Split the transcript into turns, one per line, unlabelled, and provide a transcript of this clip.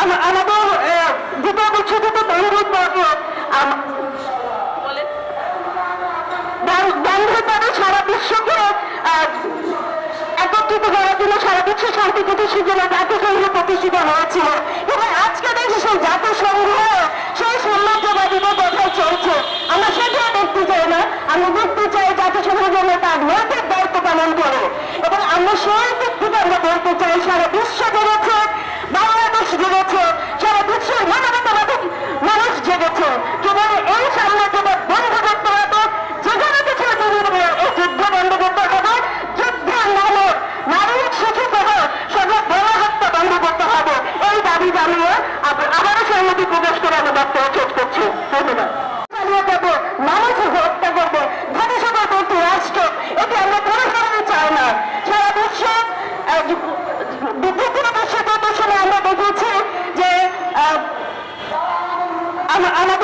আমরা একত্রিত করার জন্য সারা বিশ্ব শান্তি প্রতিষ্ঠার প্রতিষ্ঠিত হয়েছিল। এবং আজকে দেখি সেই জাতিসংঘ সেই সাম্রাজ্যবাদীদের কোথায় চলছে। আমরা সেটা দেখতে চাই না। আমি দেখতে চাই জাতি আমরা সেই আমরা বলতে চাই, সারা বিশ্ব জেগেছে, বাংলাদেশ জেগেছে, সারা বিশ্বের মানবতাবাদী মানুষ জেগেছে। কেবল এই সাম্রাজ্যবাদ বন্ধ করতে হবে। যেখানে কিছু এই যুদ্ধ বন্ধ করতে হবে যুদ্ধের নামে নারী শিশু সহ সব বড় হত্যা বন্ধ করতে হবে। এই দাবি জানিয়ে আব- আবারও সহমতি প্রকাশ করে আমি শেষ করছি ধন্যবাদ চালিয়ে যাব মানুষ হত্যা করবে জাতিসংঘ একটি রাষ্ট্র এটি আমরা কোনো কারণে চাই না সারা বিশ্ব আমরা দেখেছি যে আমাদের